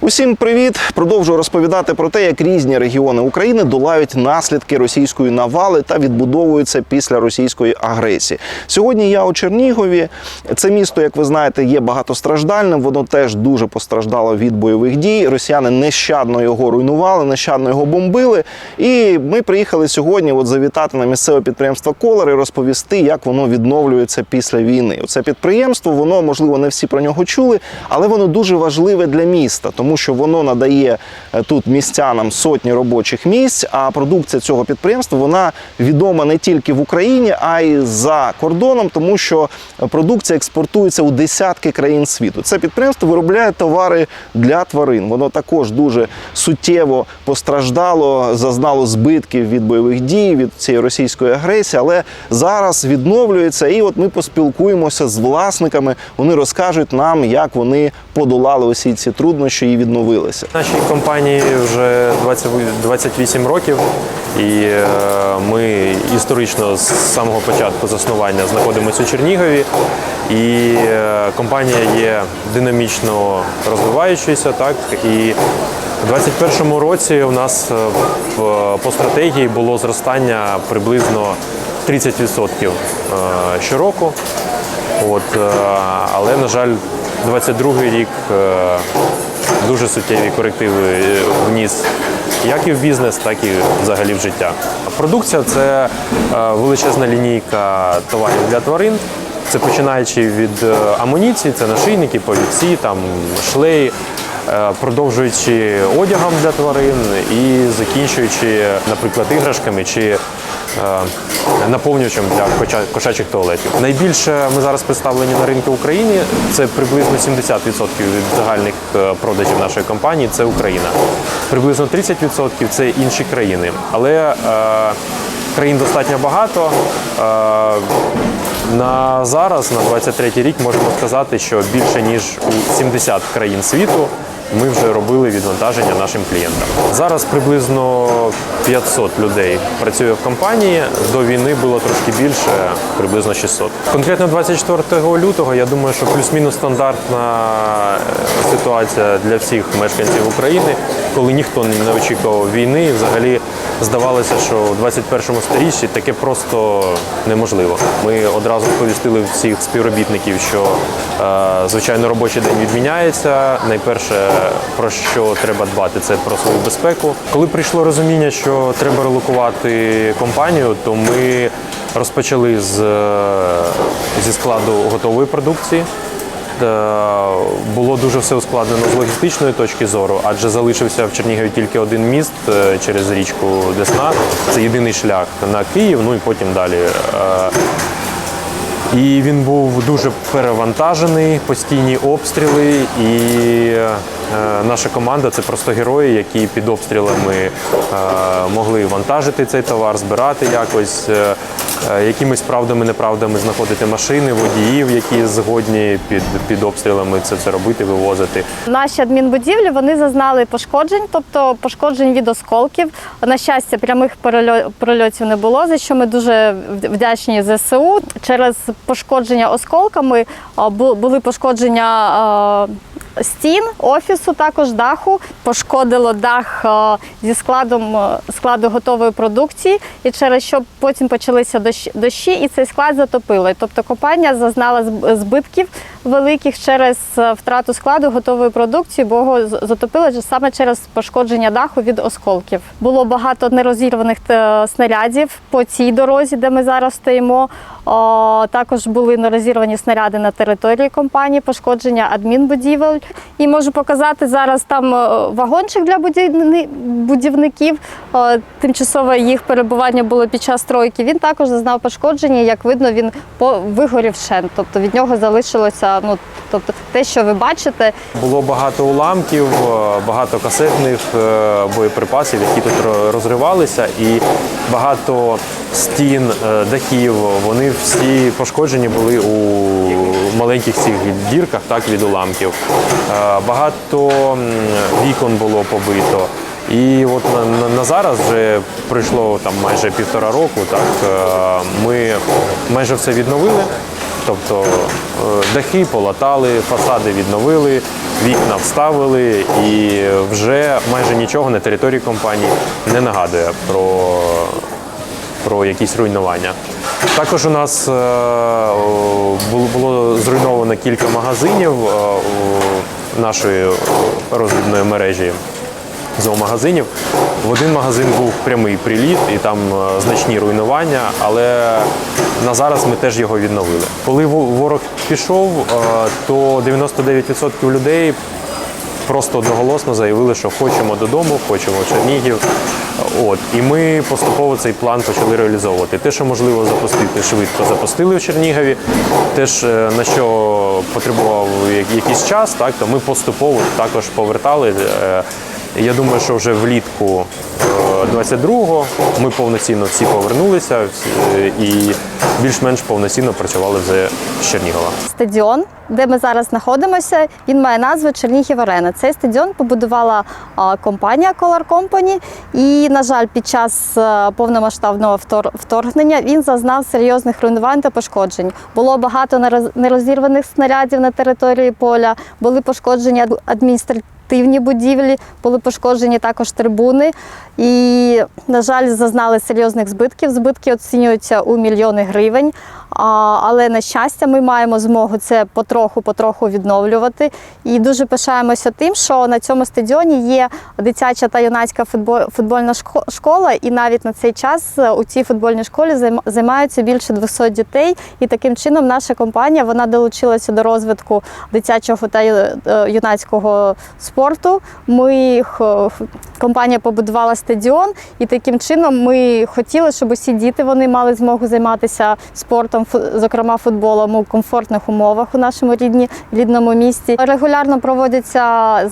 Усім привіт! Продовжую розповідати про те, як різні регіони України долають наслідки російської навали та відбудовуються після російської агресії. Сьогодні я у Чернігові. Це місто, як ви знаєте, є багатостраждальним. Воно теж дуже постраждало від бойових дій. Росіяни нещадно його руйнували, нещадно його бомбили. І ми приїхали сьогодні от завітати на місцеве підприємство Колор і розповісти, як воно відновлюється після війни. Це підприємство, воно можливо не всі про нього чули, але воно дуже важливе для міста, тому що воно надає е, тут містянам сотні робочих місць. А продукція цього підприємства вона відома не тільки в Україні, а й за кордоном, тому що продукція експортується у десятки країн світу. Це підприємство виробляє товари для тварин. Воно також дуже суттєво постраждало, зазнало збитків від бойових дій, від цієї російської агресії, але зараз відновлюється. І от ми поспілкуємося з власниками. Вони розкажуть нам, як вони подолали усі ці труднощі і відновилися. Нашій компанії вже 20, 28 років, і е, ми історично з самого початку заснування знаходимося у Чернігові. І е, компанія є динамічно розвиваючою, так і у 2021 році у нас е, по стратегії було зростання приблизно 30% е, щороку. От, але, на жаль, 22 рік дуже суттєві корективи е, вніс як і в бізнес, так і взагалі в життя. Продукція це е, величезна лінійка товарів для тварин. Це починаючи від е, амуніції, це нашийники, повідці, там шлеї, е, продовжуючи одягом для тварин і закінчуючи, наприклад, іграшками чи наповнювачем для кошачих туалетів. Найбільше ми зараз представлені на ринку України. Це приблизно 70% від загальних е, продажів нашої компанії. Це Україна. Приблизно 30% це інші країни. Але е, країн достатньо багато. Е, на зараз, на 23 рік, можемо сказати, що більше ніж у 70 країн світу ми вже робили відвантаження нашим клієнтам. Зараз приблизно 500 людей працює в компанії. До війни було трошки більше, приблизно 600. Конкретно 24 лютого, я думаю, що плюс-мінус стандартна е, ситуація для всіх мешканців України, коли ніхто не очікував війни. І Взагалі здавалося, що у 21 сторіччі таке просто неможливо. Ми одразу сповістили всіх співробітників, що е, звичайно робочий день відміняється. Найперше про що треба дбати, це про свою безпеку. Коли прийшло розуміння, що треба релокувати компанію, то ми розпочали з, е, зі складу готової продукції. Е, Було дуже все ускладнено з логістичної точки зору, адже залишився в Чернігові тільки один міст е, через річку Десна. Це єдиний шлях на Київ, ну і потім далі. Е, і він був дуже перевантажений, постійні обстріли. І наша команда це просто герої, які під обстрілами е, могли вантажити цей товар, збирати якось, е, е, якимись правдами, неправдами знаходити машини, водіїв, які згодні під, під обстрілами це все робити, вивозити. Наші адмінбудівлі вони зазнали пошкоджень, тобто пошкоджень від осколків. На щастя, прямих прольотів не було, за що ми дуже вдячні ЗСУ. Через пошкодження осколками були пошкодження стін, офісу, також даху. Пошкодило дах зі складом складу готової продукції, і через що потім почалися дощ- дощі, і цей склад затопило. Тобто компанія зазнала зб- збитків великих через е, втрату складу готової продукції, бо його затопило саме через пошкодження даху від осколків. Було багато нерозірваних е, снарядів по цій дорозі, де ми зараз стоїмо. Також були нерозірвані снаряди на території компанії, пошкодження адмінбудівель. І можу показати зараз там е, вагончик для будівни- будівників. Тимчасове їх перебування було під час стройки. Він також зазнав пошкодження. Як видно, він вигорів вщент. Тобто від нього залишилося ну, тобто, те, що ви бачите, Було багато уламків, е, багато касетних е, боєприпасів, які тут розривалися, і багато стін, е, дахів. Вони всі пошкоджені були у маленьких цих дірках, так від уламків. Е, Багато вікон було побито. І от на, на, зараз вже пройшло там майже півтора року. Так е, ми майже все відновили. Тобто е, дахи полатали, фасади відновили, вікна вставили, і вже майже нічого на території компанії не нагадує про про якісь руйнування. Також у нас е, було, зруйновано кілька магазинів е, нашої розвідної мережі зоомагазинів. В один магазин був прямий приліт і там е, значні руйнування, але на зараз ми теж його відновили. Коли во- ворог пішов, то 99% людей просто одноголосно заявили, що хочемо додому, хочемо в Чернігів. От і ми поступово цей план почали реалізовувати. Те, що можливо запустити швидко, запустили в Чернігові. Те, е, на що потребував якийсь час, так то ми поступово також повертали. Е, Я думаю, що вже влітку е, 22-го ми повноцінно всі повернулися е, і більш-менш повноцінно працювали вже з Чернігова. Стадіон, де ми зараз знаходимося, він має назву Чернігів Арена. Цей стадіон побудувала компанія Color Company. І, на жаль, під час е, повномасштабного вторгнення він зазнав серйозних руйнувань та пошкоджень. Було багато нерозірваних снарядів на території поля, були пошкоджені ад- адміністративні будівлі, були пошкоджені також трибуни. І, на жаль, зазнали серйозних збитків. Збитки оцінюються у мільйони гривень. Але на щастя, ми маємо змогу це потроху-потроху відновлювати. І дуже пишаємося тим, що на цьому стадіоні є дитяча та юнацька футбольна шко- школа, і навіть на цей час е, у цій футбольній школі займ- займаються більше 200 дітей. І таким чином наша компанія вона долучилася до розвитку дитячого та е, юнацького спорту. Ми х- компанія побудувала стадіон, і таким чином ми хотіли, щоб усі діти вони мали змогу займатися спортом, зокрема футболом у комфортних умовах у нашому рідні, рідному місті. Регулярно проводяться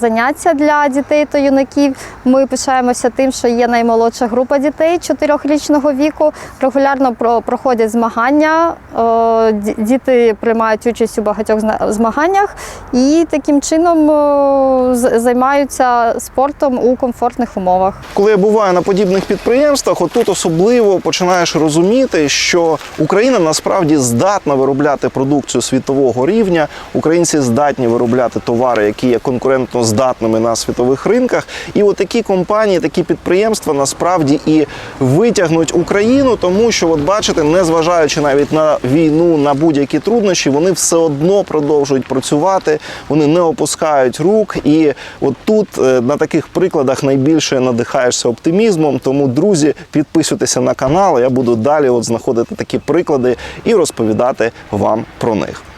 заняття для дітей та юнаків. Ми пишаємося тим, що є наймолодша група дітей 4-річного віку. Регулярно про- проходять змагання. Е, Діти приймають участь у багатьох змаганнях і таким чином е, займаються спортом у комфортних умовах. Коли я буваю на подібних підприємствах, отут особливо починаєш розуміти, що Україна насправді здатна виробляти продукцію світового рівня. Українці здатні виробляти товари, які є конкурентно здатними на світових ринках. І от такі компанії, такі підприємства насправді і витягнуть Україну, тому що, от бачите, незважаючи навіть на війну, на будь-які труднощі, вони все одно продовжують працювати, вони не опускають рук. І от тут е, на таких прикладах найбільше надихаєшся оптимізмом. Тому, друзі, підписуйтеся на канал. Я буду далі от знаходити такі приклади і розповідати вам про них.